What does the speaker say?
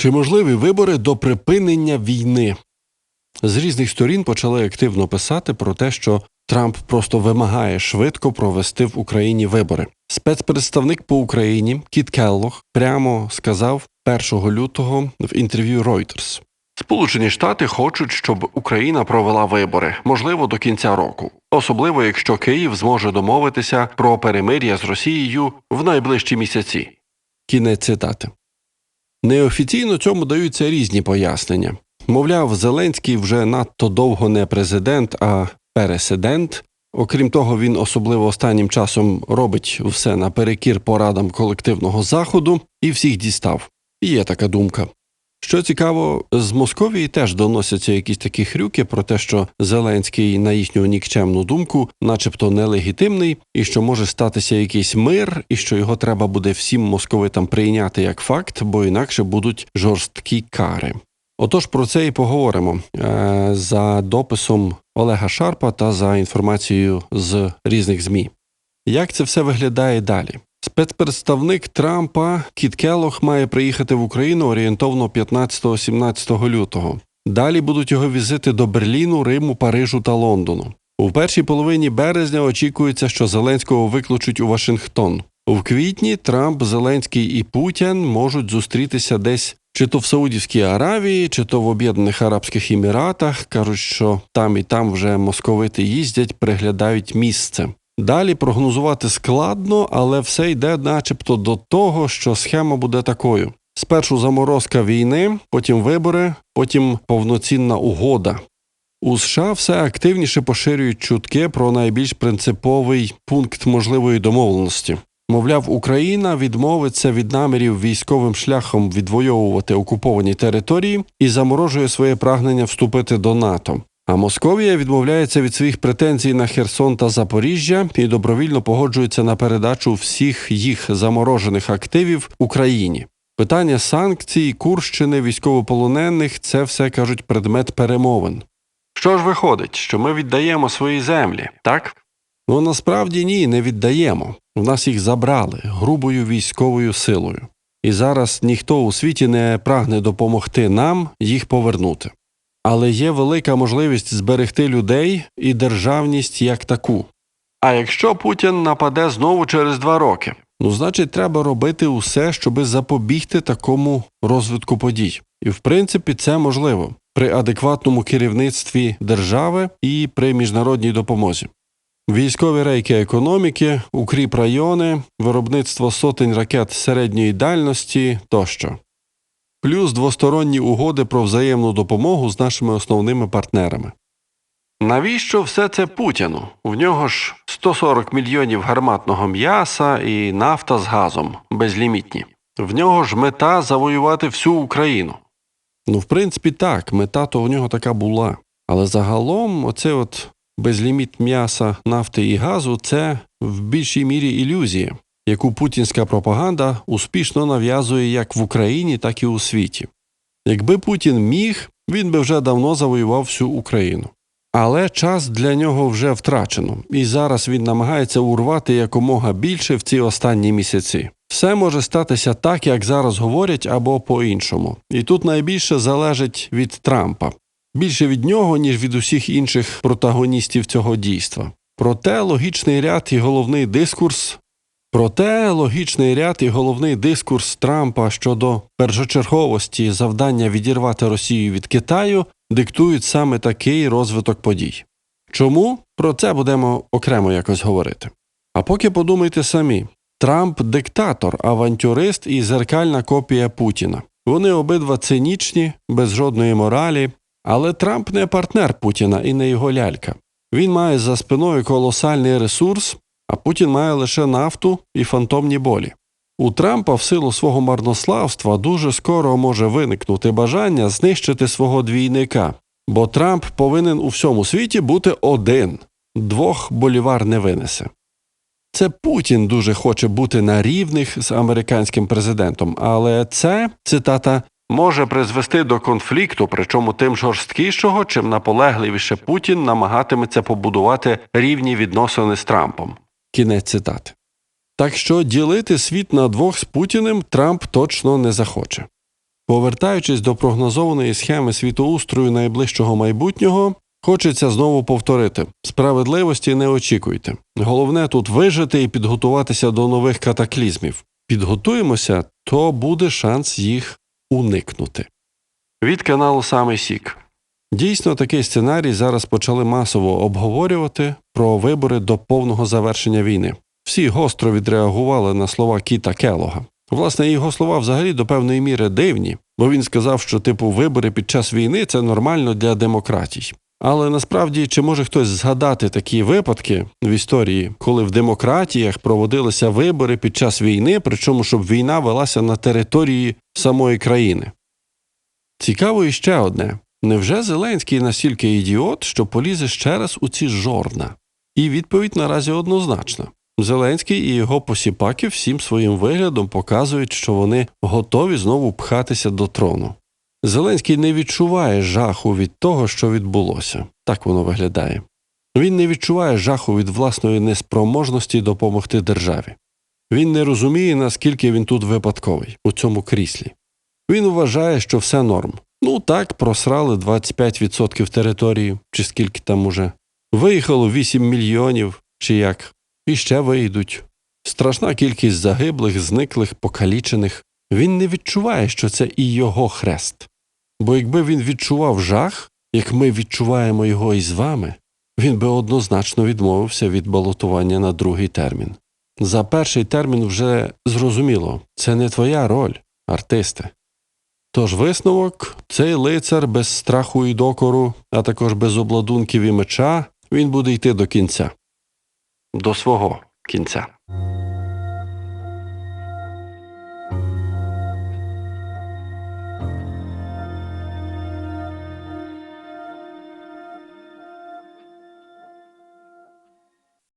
Чи можливі вибори до припинення війни? З різних сторін почали активно писати про те, що Трамп просто вимагає швидко провести в Україні вибори. Спецпредставник по Україні Кіт Келлох прямо сказав 1 лютого в інтерв'ю Reuters. Сполучені Штати хочуть, щоб Україна провела вибори, можливо, до кінця року, особливо якщо Київ зможе домовитися про перемир'я з Росією в найближчі місяці. Кінець цитати. Неофіційно цьому даються різні пояснення. Мовляв, Зеленський вже надто довго не президент, а пересидент. Окрім того, він особливо останнім часом робить все наперекір порадам колективного заходу і всіх дістав. Є така думка. Що цікаво, з Московії теж доносяться якісь такі хрюки про те, що Зеленський, на їхню нікчемну думку, начебто нелегітимний, і що може статися якийсь мир, і що його треба буде всім московитам прийняти як факт, бо інакше будуть жорсткі кари. Отож про це і поговоримо е, за дописом Олега Шарпа та за інформацією з різних ЗМІ. Як це все виглядає далі? Спецпредставник Трампа Кіт Келлох має приїхати в Україну орієнтовно 15-17 лютого. Далі будуть його візити до Берліну, Риму, Парижу та Лондону. У першій половині березня очікується, що Зеленського викличуть у Вашингтон. У квітні Трамп, Зеленський і Путін можуть зустрітися десь чи то в Саудівській Аравії, чи то в Об'єднаних Арабських Еміратах. кажуть, що там і там вже московити їздять, приглядають місце. Далі прогнозувати складно, але все йде, начебто, до того, що схема буде такою: спершу заморозка війни, потім вибори, потім повноцінна угода. У США все активніше поширюють чутки про найбільш принциповий пункт можливої домовленості. Мовляв, Україна відмовиться від намірів військовим шляхом відвоювати окуповані території і заморожує своє прагнення вступити до НАТО. А Московія відмовляється від своїх претензій на Херсон та Запоріжжя і добровільно погоджується на передачу всіх їх заморожених активів Україні. Питання санкцій, Курщини, військовополонених це все кажуть предмет перемовин. Що ж виходить, що ми віддаємо свої землі, так? Ну насправді ні, не віддаємо. У нас їх забрали грубою військовою силою. І зараз ніхто у світі не прагне допомогти нам їх повернути. Але є велика можливість зберегти людей і державність як таку. А якщо Путін нападе знову через два роки, ну значить, треба робити усе, щоби запобігти такому розвитку подій. І в принципі це можливо при адекватному керівництві держави і при міжнародній допомозі. Військові рейки економіки, укріп райони, виробництво сотень ракет середньої дальності тощо плюс двосторонні угоди про взаємну допомогу з нашими основними партнерами. Навіщо все це Путіну? В нього ж 140 мільйонів гарматного м'яса і нафта з газом безлімітні. В нього ж мета завоювати всю Україну. Ну, в принципі, так, мета то в нього така була. Але загалом, оце от безліміт м'яса, нафти і газу це в більшій мірі ілюзія яку путінська пропаганда успішно нав'язує як в Україні, так і у світі. Якби Путін міг, він би вже давно завоював всю Україну. Але час для нього вже втрачено, і зараз він намагається урвати якомога більше в ці останні місяці. Все може статися так, як зараз говорять, або по-іншому. І тут найбільше залежить від Трампа більше від нього, ніж від усіх інших протагоністів цього дійства. Проте логічний ряд і головний дискурс Проте логічний ряд і головний дискурс Трампа щодо першочерговості завдання відірвати Росію від Китаю диктують саме такий розвиток подій. Чому про це будемо окремо якось говорити? А поки подумайте самі: Трамп диктатор, авантюрист і зеркальна копія Путіна. Вони обидва цинічні, без жодної моралі, але Трамп не партнер Путіна і не його лялька. Він має за спиною колосальний ресурс, а Путін має лише нафту і фантомні болі. У Трампа в силу свого марнославства дуже скоро може виникнути бажання знищити свого двійника, бо Трамп повинен у всьому світі бути один, двох болівар не винесе. Це Путін дуже хоче бути на рівних з американським президентом, але це цитата може призвести до конфлікту, причому тим жорсткішого, чим наполегливіше Путін намагатиметься побудувати рівні відносини з Трампом. Кінець цитати. Так що ділити світ на двох з Путіним Трамп точно не захоче. Повертаючись до прогнозованої схеми світоустрою найближчого майбутнього, хочеться знову повторити: справедливості не очікуйте. Головне тут вижити і підготуватися до нових катаклізмів. Підготуємося, то буде шанс їх уникнути. Від каналу Самий Сік. Дійсно, такий сценарій зараз почали масово обговорювати про вибори до повного завершення війни. Всі гостро відреагували на слова Кіта Келога. Власне, його слова взагалі до певної міри дивні, бо він сказав, що типу вибори під час війни це нормально для демократій. Але насправді чи може хтось згадати такі випадки в історії, коли в демократіях проводилися вибори під час війни, причому щоб війна велася на території самої країни? Цікаво і ще одне: невже Зеленський настільки ідіот, що полізе ще раз у ці жорна? І відповідь наразі однозначна. Зеленський і його посіпаки всім своїм виглядом показують, що вони готові знову пхатися до трону. Зеленський не відчуває жаху від того, що відбулося. Так воно виглядає. Він не відчуває жаху від власної неспроможності допомогти державі. Він не розуміє, наскільки він тут випадковий у цьому кріслі. Він вважає, що все норм. Ну так, просрали 25% території, чи скільки там уже. Виїхало 8 мільйонів, чи як, і ще вийдуть. Страшна кількість загиблих, зниклих, покалічених. Він не відчуває, що це і його хрест. Бо якби він відчував жах, як ми відчуваємо його із вами, він би однозначно відмовився від балотування на другий термін. За перший термін вже зрозуміло, це не твоя роль, артисте. Тож висновок цей лицар без страху і докору, а також без обладунків і меча, він буде йти до кінця. До свого кінця.